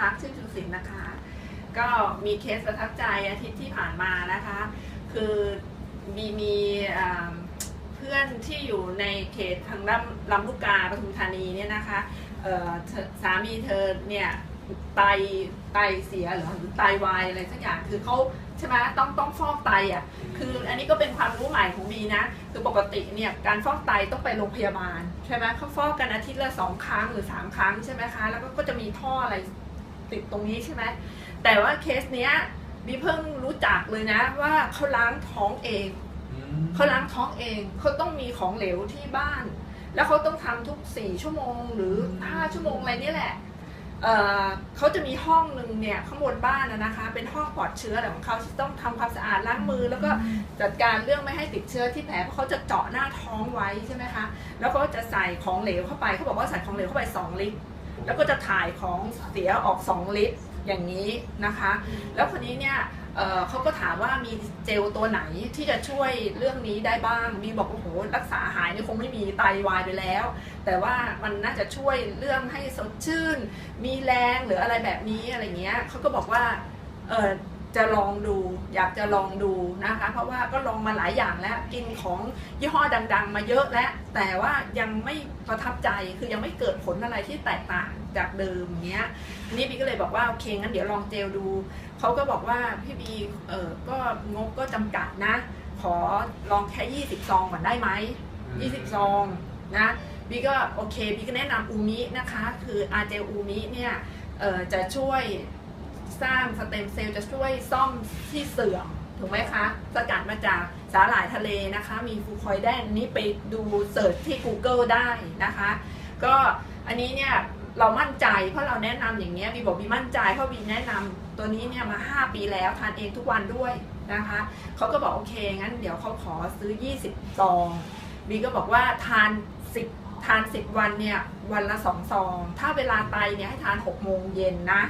รักษ์ชื่อชูศิลป์นะคะ ก็มีเคสประทับใจอาทิตย์ที่ผ่านมานะคะ คือมีมีเพื่อนที่อยู่ในเขตทางลำลำลูกกาปทุมธานีเนี่ยนะคะสามีเธอเนี่ยไตไตเสียหรือไตวายอะไรสักอย่างคือเขาใช่ไหมต้องต้องฟอกไตอะคืออันนี้ก็เป็นความรู้ใหม่ของบีนะ คือปกติเนี่ยการฟอกไตต้องไปโรงพยาบาลใช่ไหมเขาฟอกกันอาทิตย์ละสองครั้งหรือสามครั้งใช่ไหมคะแล้วก็จะมีท่ออะไร ติดตรงนี้ใช่ไหมแต่ว่าเคสเนี้ยบีเพิ่งรู้จักเลยนะ ว่าเขาล้างท้องเองเขาล้างท้องเองเขาต้องมีของเหลวที่บ้าน แล้วเขาต้องทำทุกสี่ชั่วโมงหรือห้าชั่วโมงอะไรนี่แหละเอ่อเขาจะมีห้องหนึ่งเนี่ยข้างบนบ้านนะนะคะ เป็นห้องปลอดเชื้อแต่ของเขาที่ต้องทำความสะอาดล้างมือ แล้วก็จัดการเรื่องไม่ให้ติดเชื้อที่แผลเพราะเขาจะเจาะหน้าท้องไว้ใช่ไหมคะแล้วก็จะใส่ของเหลวเข้าไปเขาบอกว่าใส่ของเหลวเข้าไป 2 ลิตร แล้วก็จะถ่ายของเสียออก 2 ลิตรอย่างนี้นะคะ แล้วคนนี้เนี่ยเเขาก็ถามว่ามีเจลตัวไหนที่จะช่วยเรื่องนี้ได้บ้าง มีบอกโอ้โหรักษาหายนี่คงไม่มีไตวายไปแล้ว แต่ว่ามันน่าจะช่วยเรื่องให้สดชื่น มีแรงหรืออะไรแบบนี้อะไรเงี้ยเขาก็บอกว่าเออ จะลองดู อยากจะลองดูนะคะ เพราะว่าก็ลองมาหลายอย่างแล้วกินของยี่ห้อดัง ๆ มาเยอะแล้ว แต่ว่ายังไม่ประทับใจคือยังไม่เกิดผลอะไรที่แตกต่างจากเดิมเงี้ยนี่บีก็เลยบอกว่าโอเคงั้นเดี๋ยวลองเจลดูเขาก็บอกว่าพี่บีเออก็งบก็จำกัดนะ ขอลองแค่ 20 ซองก่อนได้ไหม20 ซองนะบีก็โอเคบีก็แนะนำอูมินะคะ คืออาเจลอูมิเนี่ยเออจะช่วย สร้างสเต็มเซลล์จะช่วยซ่อมที่เสื่อมถูกไหมคะ สกัดมาจากสาหร่ายทะเลนะคะ มีฟูคอยแดนนี้ไปดูเสิร์ชที่ Google ได้นะคะ ก็อันนี้เนี่ยเรามั่นใจเพราะเราแนะนำอย่างเงี้ยบีบอกบีมั่นใจเพราะบีแนะนำตัวนี้เนี่ยมา 5 ปีแล้วทานเองทุกวันด้วยนะคะเขาก็บอกโอเคงั้นเดี๋ยวเขาขอซื้อ 20 ซองบีก็บอกว่าทาน 10 ทาน 10 วันเนี่ยวันละ 2 ซอง ถ้าเวลาไตเนี่ยให้ทาน 6 โมงเย็นนะ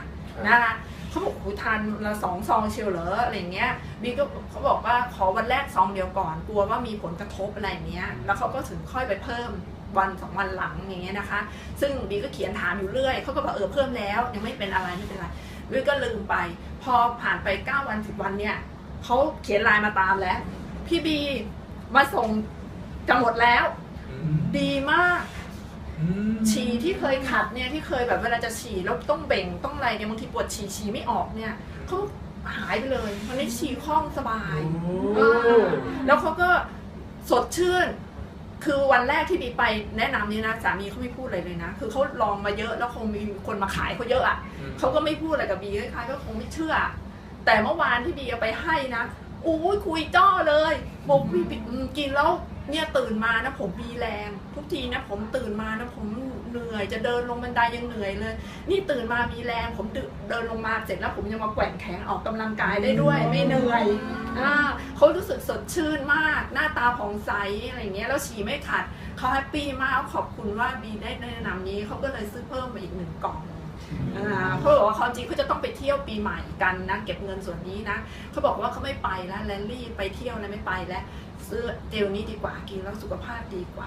นะคะ เขาบอกหูทานละสองซองเชียวเหรออะไรเงี้ยบีก็เขาบอกว่าขอวันแรกซองเดียวก่อนกลัวว่ามีผลกระทบอะไรเงี้ยแล้วเขาก็ถึงค่อยไปเพิ่มวันสองวันหลังอย่างเงี้ยนะคะ ซึ่งบีก็เขียนถามอยู่เรื่อยเขาก็บอกเออเพิ่มแล้ว ยังไม่เป็นอะไรไม่เป็นไรบีก็ลืมไป พอผ่านไป 9 วัน10วันเนี่ยเขาเขียนไลน์มาตามแล้ว พี่บีมาส่งจะหมดแล้ว ดีมาก ฉี่ที่เคยขัดเนี่ยที่เคยแบบเวลาจะฉี่แล้วต้องเบ่งต้องอะไรเนี่ยบางทีปวดฉี่ฉี่ไม่ออกเนี่ยเขาหายไปเลยมันนี้ฉี่คล่องสบายเออแล้วเขาก็สดชื่น คือวันแรกที่บีไปแนะนำนี่นะสามีเขาไม่พูดอะไรเลยนะ คือเขาลองมาเยอะแล้วคงมีคนมาขายเขาเยอะอะเขาก็ไม่พูดอะไรกับบีคล้ายๆก็คงไม่เชื่อ แต่เมื่อวานที่บีเอาไปให้นะโอ้ยคุยจ้อเลยบอกพี่บีอืมกินแล้ว เนี่ยตื่นมานะผมมีแรง ทุกทีนะผมตื่นมานะผมเหนื่อย จะเดินลงบันไดยังเหนื่อยเลย นี่ตื่นมามีแรง ผมเดินลงมาเสร็จแล้วผมยังมาแกว่งแขนออกกำลังกายได้ด้วย ไม่เหนื่อยอ่าเขารู้สึกสดชื่นมาก หน้าตาผ่องใสอะไรเงี้ยแล้วฉี่ไม่ขัดเขาแฮปปี้มากขอบคุณว่าบีได้แนะนำนี้เขาก็เลยซื้อเพิ่มมาอีกหนึ่งกล่อง เขาบอกว่าเขาจริงเขาจะต้องไปเที่ยวปีใหม่กันนะเก็บเงินส่วนนี้นะเขาบอกว่าเขาไม่ไปแล้วแลนลี่ไปเที่ยวแล้วไม่ไปแล้วซื้อเจลนี้ดีกว่ากินแล้วสุขภาพดีกว่า